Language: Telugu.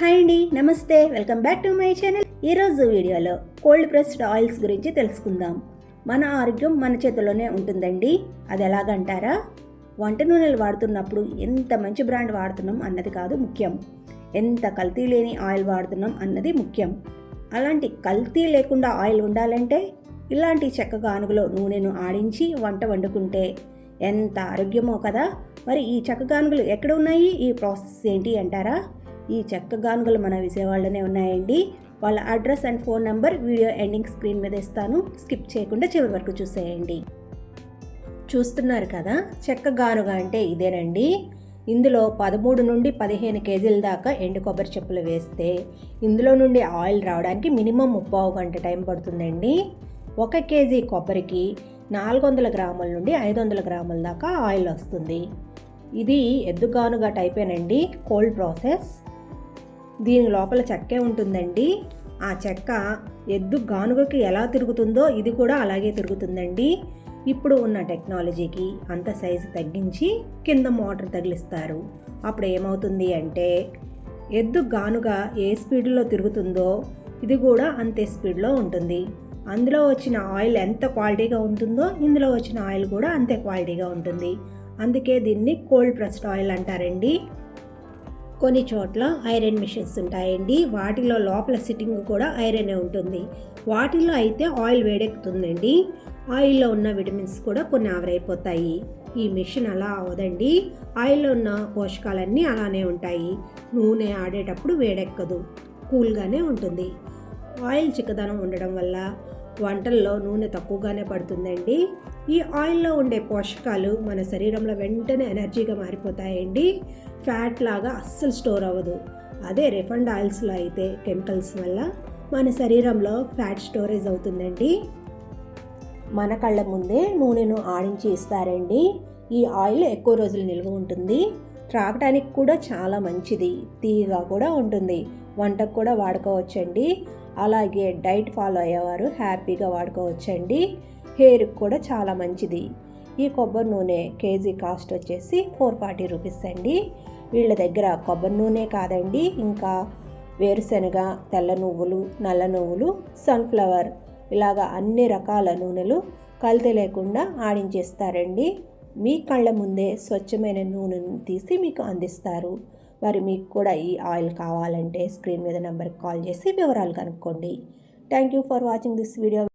హాయ్ అండి నమస్తే. Welcome back to my channel. ఈరోజు వీడియోలో కోల్డ్ ప్రెస్డ్ ఆయిల్స్ గురించి తెలుసుకుందాం. మన ఆరోగ్యం మన చేతిలోనే ఉంటుందండి. అది ఎలాగంటారా? వంట నూనెలు వాడుతున్నప్పుడు ఎంత మంచి బ్రాండ్ వాడుతున్నాం అన్నది కాదు ముఖ్యం. ఎంత కల్తీ లేని ఆయిల్ వాడుతున్నాం అన్నది ముఖ్యం. అలాంటి కల్తీ లేకుండా ఆయిల్ ఉండాలంటే ఇలాంటి చెక్క గానుగలో నూనెను ఆడించి వంట వండుకుంటే ఎంత ఆరోగ్యమో కదా. మరి ఈ చెక్క గానుగలు ఎక్కడ ఉన్నాయి? ఈ ప్రాసెస్ ఏంటి అంటారా? ఈ చెక్క గానుగలు మన విజయవాడలోనే ఉన్నాయండి. వాళ్ళ address and phone number video ending screen మీద ఇస్తాను. స్కిప్ చేయకుండా చివరి వరకు చూసేయండి. చూస్తున్నారు కదా చెక్క గానుగ అంటే ఇదేనండి. ఇందులో పదమూడు నుండి పదిహేను కేజీల దాకా ఎండు కొబ్బరి చెప్పులు వేస్తే ఇందులో నుండి ఆయిల్ రావడానికి మినిమం ముప్పావు గంట టైం పడుతుందండి. ఒక కేజీ కొబ్బరికి నాలుగు వందల గ్రాముల నుండి ఐదు వందల గ్రాముల దాకా ఆయిల్ వస్తుంది. ఇది ఎద్దుగానుగా టైపేనండి. Cold process. దీని లోపల చెక్కే ఉంటుందండి. ఆ చెక్క ఎద్దు గానుగకి ఎలా తిరుగుతుందో ఇది కూడా అలాగే తిరుగుతుందండి. ఇప్పుడు ఉన్న టెక్నాలజీకి అంత సైజు తగ్గించి కింద మోటార్ తగిలిస్తారు. అప్పుడు ఏమవుతుంది అంటే ఎద్దు గానుగ ఏ స్పీడ్లో తిరుగుతుందో ఇది కూడా అంతే స్పీడ్లో ఉంటుంది. అందులో వచ్చిన ఆయిల్ ఎంత క్వాలిటీగా ఉంటుందో ఇందులో వచ్చిన ఆయిల్ కూడా అంతే క్వాలిటీగా ఉంటుంది. అందుకే దీన్ని కోల్డ్ ప్రెస్డ్ ఆయిల్ అంటారండి. కొన్ని చోట్ల ఐరన్ మిషన్స్ ఉంటాయండి. వాటిలో లోపల సిట్టింగ్ కూడా ఐరనే ఉంటుంది. వాటిలో అయితే ఆయిల్ వేడెక్కుతుందండి. ఆయిల్లో ఉన్న విటమిన్స్ కూడా కొన్ని ఆవరైపోతాయి. ఈ మిషన్ అలా అవదండి ఆయిల్లో ఉన్న పోషకాలన్నీ అలానే ఉంటాయి. నూనె ఆడేటప్పుడు వేడెక్కదు. కూల్గానే ఉంటుంది. ఆయిల్ చిక్కదనం ఉండడం వల్ల వంటల్లో నూనె తక్కువగానే పడుతుందండి. ఈ ఆయిల్లో ఉండే పోషకాలు మన శరీరంలో వెంటనే ఎనర్జీగా మారిపోతాయండి. ఫ్యాట్ లాగా అస్సలు స్టోర్ అవ్వదు. అదే రిఫండ్ ఆయిల్స్లో అయితే కెమికల్స్ వల్ల మన శరీరంలో ఫ్యాట్ స్టోరేజ్ అవుతుందండి. మన కళ్ళ ముందే నూనెను ఆడించి ఇస్తారండి. ఈ ఆయిల్ ఎక్కువ రోజులు నిల్వ ఉంటుంది. త్రాగటానికి కూడా చాలా మంచిది. తీయగా కూడా ఉంటుంది. వంటకు కూడా వాడుకోవచ్చండి. అలాగే డైట్ ఫాలో అయ్యేవారు హ్యాపీగా వాడుకోవచ్చండి. హెయిర్కి కూడా చాలా మంచిది. ఈ కొబ్బరి నూనె కేజీ కాస్ట్ వచ్చేసి ఫోర్ ఫార్టీ రూపీస్ అండి. వీళ్ళ దగ్గర కొబ్బరి నూనె కాదండి ఇంకా వేరుశనగ తెల్ల నువ్వులు నల్ల నువ్వులు సన్ఫ్లవర్ ఇలాగా అన్ని రకాల నూనెలు కల్తీ లేకుండా ఆడించేస్తారండి. మీ కళ్ళ ముందే స్వచ్ఛమైన నూనెను తీసి మీకు అందిస్తారు. మరి మీకు కూడా ఈ ఆయిల్ కావాలంటే స్క్రీన్ మీద నెంబర్కి కాల్ చేసి వివరాలు కనుక్కోండి. Thank you for watching this video